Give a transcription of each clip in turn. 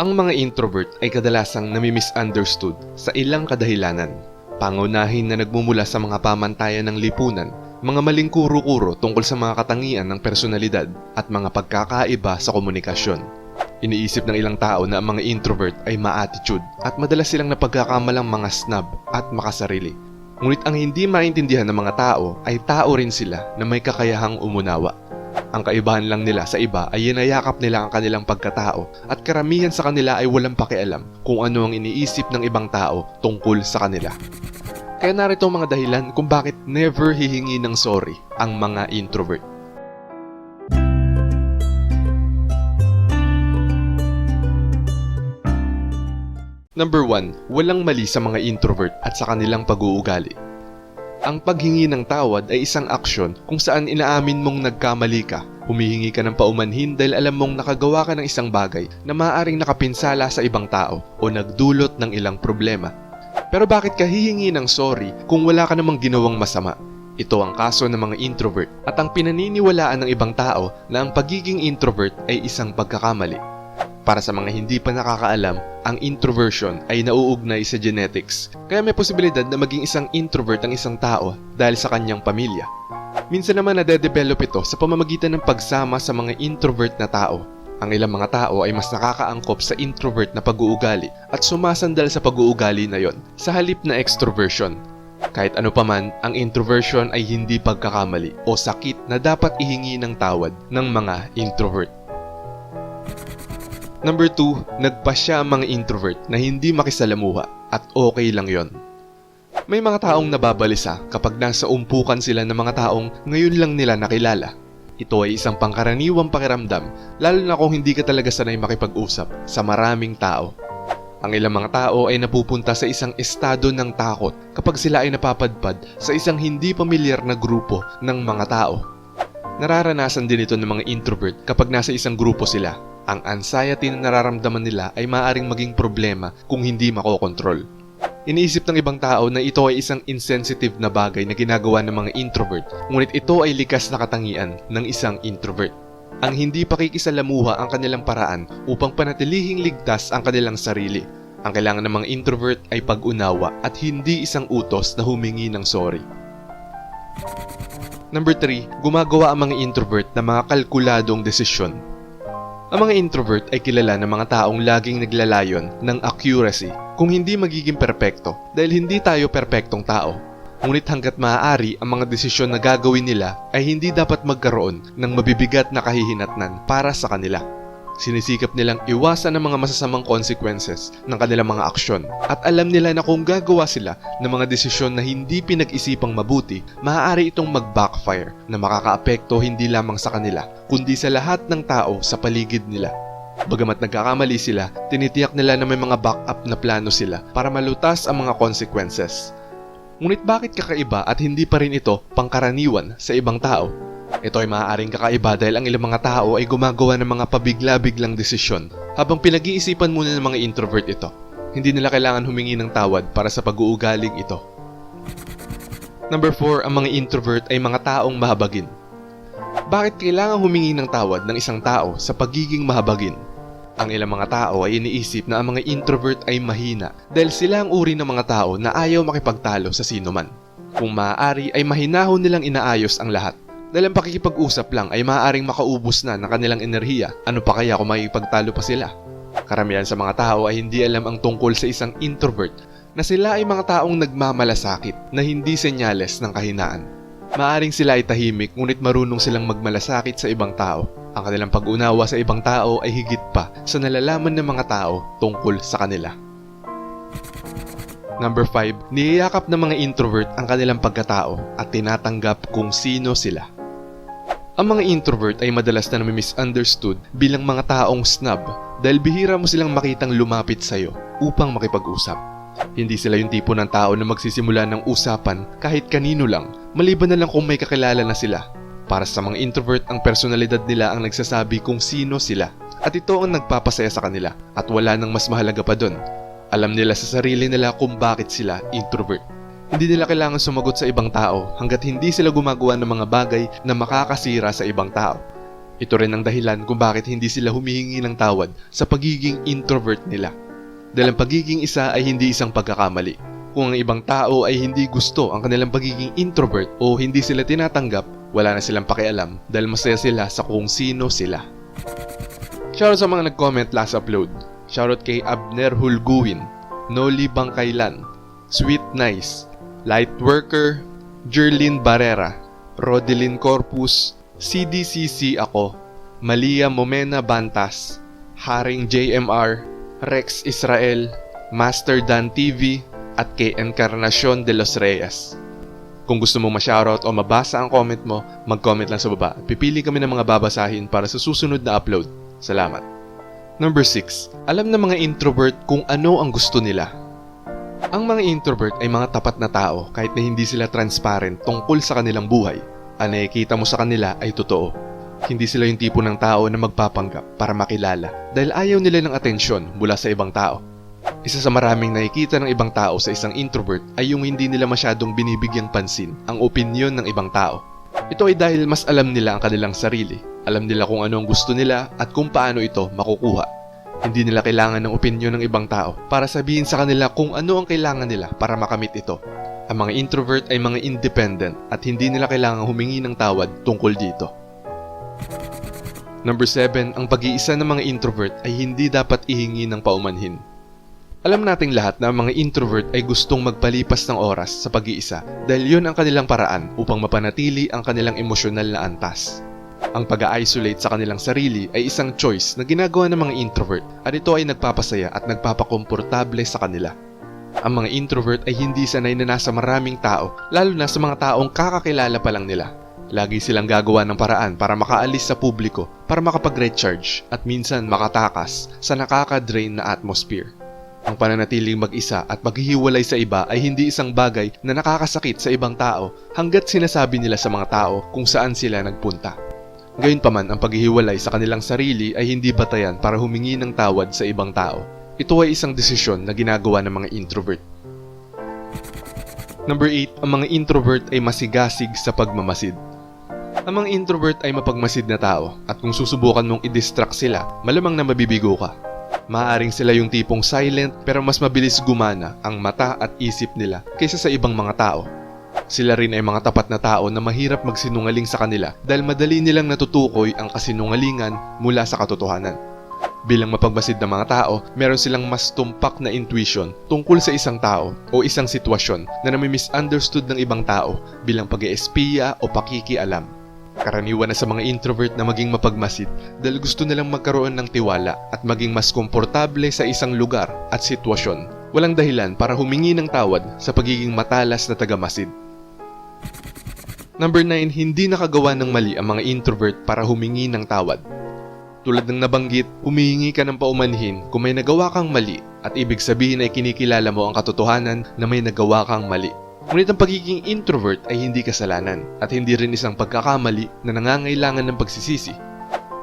Ang mga introvert ay kadalasang nami-misunderstood sa ilang kadahilanan. Pangunahin na nagmumula sa mga pamantayan ng lipunan, mga maling kuro-kuro tungkol sa mga katangian ng personalidad at mga pagkakaiba sa komunikasyon. Iniisip ng ilang tao na ang mga introvert ay ma-attitude at madalas silang napagkakamalang mga snob at makasarili. Ngunit ang hindi maintindihan ng mga tao ay tao rin sila na may kakayahang umunawa. Ang kaibahan lang nila sa iba ay inayakap nila ang kanilang pagkatao at karamihan sa kanila ay walang pakialam kung ano ang iniisip ng ibang tao tungkol sa kanila. Kaya narito ang mga dahilan kung bakit never hihingi ng sorry ang mga introvert. Number 1, walang mali sa mga introvert at sa kanilang pag-uugali. Ang paghingi ng tawad ay isang aksyon kung saan inaamin mong nagkamali ka. Humihingi ka ng paumanhin dahil alam mong nakagawa ka ng isang bagay na maaaring nakapinsala sa ibang tao o nagdulot ng ilang problema. Pero bakit ka hihingi ng sorry kung wala ka namang ginawang masama? Ito ang kaso ng mga introvert at ang pinaniniwalaan ng ibang tao na ang pagiging introvert ay isang pagkakamali. Para sa mga hindi pa nakakaalam, ang introversion ay nauugnay sa genetics. Kaya may posibilidad na maging isang introvert ang isang tao dahil sa kanyang pamilya. Minsan naman nade-develop ito sa pamamagitan ng pagsama sa mga introvert na tao. Ang ilang mga tao ay mas nakakaangkop sa introvert na pag-uugali at sumasandal sa pag-uugali na yon sa halip na extroversion. Kahit ano paman, ang introversion ay hindi pagkakamali o sakit na dapat ihingi ng tawad ng mga introvert. Number 2, nagpasya ang mga introvert na hindi makisalamuha at okay lang yon. May mga taong nababalisa kapag nasa umpukan sila ng mga taong ngayon lang nila nakilala. Ito ay isang pangkaraniwang pakiramdam lalo na kung hindi ka talaga sanay makipag-usap sa maraming tao. Ang ilang mga tao ay napupunta sa isang estado ng takot kapag sila ay napapadpad sa isang hindi pamilyar na grupo ng mga tao. Nararanasan din ito ng mga introvert kapag nasa isang grupo sila ang anxiety na nararamdaman nila ay maaaring maging problema kung hindi makokontrol. Iniisip ng ibang tao na ito ay isang insensitive na bagay na ginagawa ng mga introvert, ngunit ito ay likas na katangian ng isang introvert. Ang hindi pakikisalamuha ang kanilang paraan upang panatilihing ligtas ang kanilang sarili. Ang kailangan ng mga introvert ay pag-unawa at hindi isang utos na humingi ng sorry. Number 3, gumagawa ang mga introvert ng mga kalkuladong desisyon ang mga introvert ay kilala ng mga taong laging naglalayon ng accuracy kung hindi magiging perpekto dahil hindi tayo perpektong tao. Ngunit hanggat maaari ang mga desisyon na gagawin nila ay hindi dapat magkaroon ng mabibigat na kahihinatnan para sa kanila. Sinisikap nilang iwasan ang mga masasamang consequences ng kanilang mga aksyon at alam nila na kung gagawa sila ng mga desisyon na hindi pinag-isipang mabuti, maaari itong mag-backfire na makakaapekto hindi lamang sa kanila kundi sa lahat ng tao sa paligid nila. Bagamat nagkakamali sila, tinitiyak nila na may mga backup na plano sila para malutas ang mga consequences. Ngunit bakit kakaiba at hindi pa rin ito pangkaraniwan sa ibang tao? Ito ay maaaring kakaiba dahil ang ilang mga tao ay gumagawa ng mga pabigla-biglang desisyon habang pinag-iisipan muna ng mga introvert ito. Hindi nila kailangan humingi ng tawad para sa pag-uugaling ito. Number 4, ang mga introvert ay mga taong mahabagin. Bakit kailangan humingi ng tawad ng isang tao sa pagiging mahabagin? Ang ilang mga tao ay iniisip na ang mga introvert ay mahina dahil sila ang uri ng mga tao na ayaw makipagtalo sa sino man. Kung maaari ay mahinahon nilang inaayos ang lahat dahil ang pakikipag-usap lang ay maaaring makaubos na ng kanilang enerhiya. Ano pa kaya kung makikipagtalo pa sila? Karamihan sa mga tao ay hindi alam ang tungkol sa isang introvert na sila ay mga taong nagmamalasakit na hindi senyales ng kahinaan. Maaring sila ay tahimik ngunit marunong silang magmalasakit sa ibang tao. Ang kanilang pag-unawa sa ibang tao ay higit pa sa nalalaman ng mga tao tungkol sa kanila. Number 5, niyayakap ng mga introvert ang kanilang pagkatao at tinatanggap kung sino sila. Ang mga introvert ay madalas na nami-misunderstood bilang mga taong snob dahil bihira mo silang makitang lumapit sa'yo upang makipag-usap. Hindi sila yung tipo ng tao na magsisimula ng usapan kahit kanino lang, maliban na lang kung may kakilala na sila. Para sa mga introvert, ang personalidad nila ang nagsasabi kung sino sila. At ito ang nagpapasaya sa kanila at wala nang mas mahalaga pa doon. Alam nila sa sarili nila kung bakit sila introvert. Hindi nila kailangan sumagot sa ibang tao hanggat hindi sila gumagawa ng mga bagay na makakasira sa ibang tao. Ito rin ang dahilan kung bakit hindi sila humihingi ng tawad sa pagiging introvert nila. Dahil ang pagiging isa ay hindi isang pagkakamali. Kung ang ibang tao ay hindi gusto ang kanilang pagiging introvert o hindi sila tinatanggap, wala na silang pakialam dahil masaya sila sa kung sino sila. Shoutout sa mga nag-comment last upload. Shoutout kay Abner Hulguin, Noli Bangkailan, Sweet Nice, Light Worker, Jerlyn Barrera, Rodelyn Corpus, CDCC ako, Malia Momena Bantas, Haring JMR, Rex Israel, Master Dan TV, at kay Encarnacion de los Reyes. Kung gusto mong ma-shoutout o mabasa ang comment mo, mag-comment lang sa baba at pipili kami ng mga babasahin para sa susunod na upload. Salamat. Number 6. Alam ng mga introvert kung ano ang gusto nila. Ang mga introvert ay mga tapat na tao kahit na hindi sila transparent tungkol sa kanilang buhay. Ang nakikita mo sa kanila ay totoo. Hindi sila yung tipo ng tao na magpapanggap para makilala dahil ayaw nila ng atensyon mula sa ibang tao. Isa sa maraming nakikita ng ibang tao sa isang introvert ay yung hindi nila masyadong binibigyang pansin ang opinyon ng ibang tao. Ito ay dahil mas alam nila ang kanilang sarili, alam nila kung ano ang gusto nila at kung paano ito makukuha. Hindi nila kailangan ng opinyon ng ibang tao para sabihin sa kanila kung ano ang kailangan nila para makamit ito. Ang mga introvert ay mga independent at hindi nila kailangan humingi ng tawad tungkol dito. Number 7, ang pag-iisa ng mga introvert ay hindi dapat ihingi ng paumanhin. Alam nating lahat na ang mga introvert ay gustong magpalipas ng oras sa pag-iisa dahil yun ang kanilang paraan upang mapanatili ang kanilang emosyonal na antas. Ang pag-isolate sa kanilang sarili ay isang choice na ginagawa ng mga introvert at ito ay nagpapasaya at nagpapakomportable sa kanila. Ang mga introvert ay hindi sanay na nasa maraming tao, lalo na sa mga taong kakakilala pa lang nila. Lagi silang gagawa ng paraan para makaalis sa publiko, para makapag-recharge at minsan makatakas sa nakaka-drain na atmosphere. Ang pananatiling mag-isa at maghihiwalay sa iba ay hindi isang bagay na nakakasakit sa ibang tao hanggat sinasabi nila sa mga tao kung saan sila nagpunta. Gayunpaman, ang paghihiwalay sa kanilang sarili ay hindi batayan para humingi ng tawad sa ibang tao. Ito ay isang desisyon na ginagawa ng mga introvert. Number 8, ang mga introvert ay masigasig sa pagmamasid. Ang mga introvert ay mapagmasid na tao at kung susubukan mong i-distract sila, malamang na mabibigo ka. Maaring sila yung tipong silent pero mas mabilis gumana ang mata at isip nila kaysa sa ibang mga tao. Sila rin ay mga tapat na tao na mahirap magsinungaling sa kanila dahil madali nilang natutukoy ang kasinungalingan mula sa katotohanan. Bilang mapagmasid na mga tao, meron silang mas tumpak na intuition tungkol sa isang tao o isang sitwasyon na nami-misunderstood ng ibang tao bilang pag-eespiya o pakikialam. Karaniwan na sa mga introvert na maging mapagmasid dahil gusto nilang magkaroon ng tiwala at maging mas komportable sa isang lugar at sitwasyon. Walang dahilan para humingi ng tawad sa pagiging matalas na tagamasid. Number 9, hindi nakagawa ng mali ang mga introvert para humingi ng tawad. Tulad ng nabanggit, humihingi ka ng paumanhin kung may nagawa kang mali at ibig sabihin ay kinikilala mo ang katotohanan na may nagawa kang mali. Ngunit ang pagiging introvert ay hindi kasalanan at hindi rin isang pagkakamali na nangangailangan ng pagsisisi.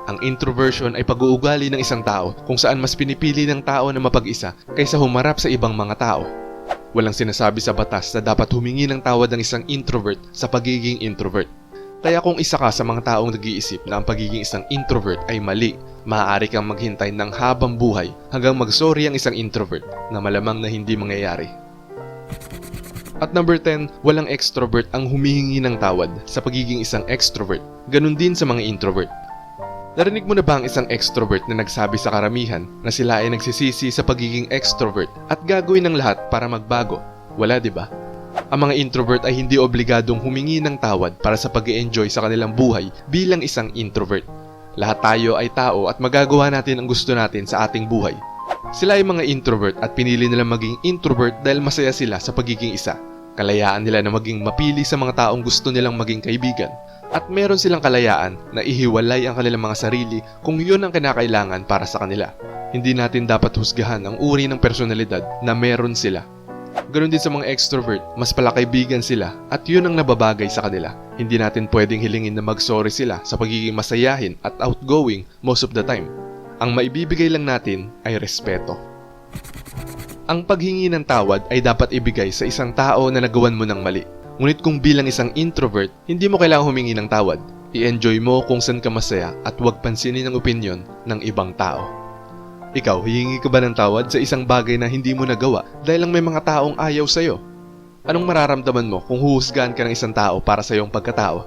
Ang introversion ay pag-uugali ng isang tao kung saan mas pinipili ng tao na mapag-isa kaysa humarap sa ibang mga tao. Walang sinasabi sa batas na dapat humingi ng tawad ng isang introvert sa pagiging introvert. Kaya kung isa ka sa mga taong nag-iisip na ang pagiging isang introvert ay mali, maaari kang maghintay ng habang buhay hanggang magsorry ang isang introvert na malamang na hindi mangyayari. At number 10, walang extrovert ang humihingi ng tawad sa pagiging isang extrovert. Ganon din sa mga introvert. Narinig mo na ba ang isang extrovert na nagsabi sa karamihan na sila ay nagsisisi sa pagiging extrovert at gagawin ng lahat para magbago? Wala, di ba? Ang mga introvert ay hindi obligadong humingi ng tawad para sa pag enjoy sa kanilang buhay bilang isang introvert. Lahat tayo ay tao at magagawa natin ang gusto natin sa ating buhay. Sila ay mga introvert at pinili nila maging introvert dahil masaya sila sa pagiging isa. Kalayaan nila na maging mapili sa mga taong gusto nilang maging kaibigan. At meron silang kalayaan na ihiwalay ang kanilang mga sarili kung yun ang kinakailangan para sa kanila. Hindi natin dapat husgahan ang uri ng personalidad na meron sila. Ganon din sa mga extrovert, mas palakaibigan sila at yun ang nababagay sa kanila. Hindi natin pwedeng hilingin na mag-sorry sila sa pagiging masayahin at outgoing most of the time. Ang maibibigay lang natin ay respeto. Ang paghingi ng tawad ay dapat ibigay sa isang tao na nagawan mo ng mali. Ngunit kung bilang isang introvert, hindi mo kailangang humingi ng tawad. I-enjoy mo kung saan ka masaya at huwag pansinin ang opinyon ng ibang tao. Ikaw, hihingi ka ba ng tawad sa isang bagay na hindi mo nagawa dahil lang may mga taong ayaw sa'yo? Anong mararamdaman mo kung huhusgahan ka ng isang tao para sa iyong pagkatao?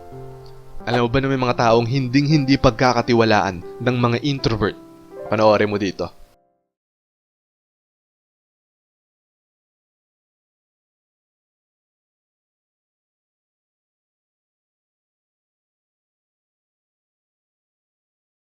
Alam mo ba na may mga taong hinding-hindi pagkakatiwalaan ng mga introvert? Panoorin mo dito.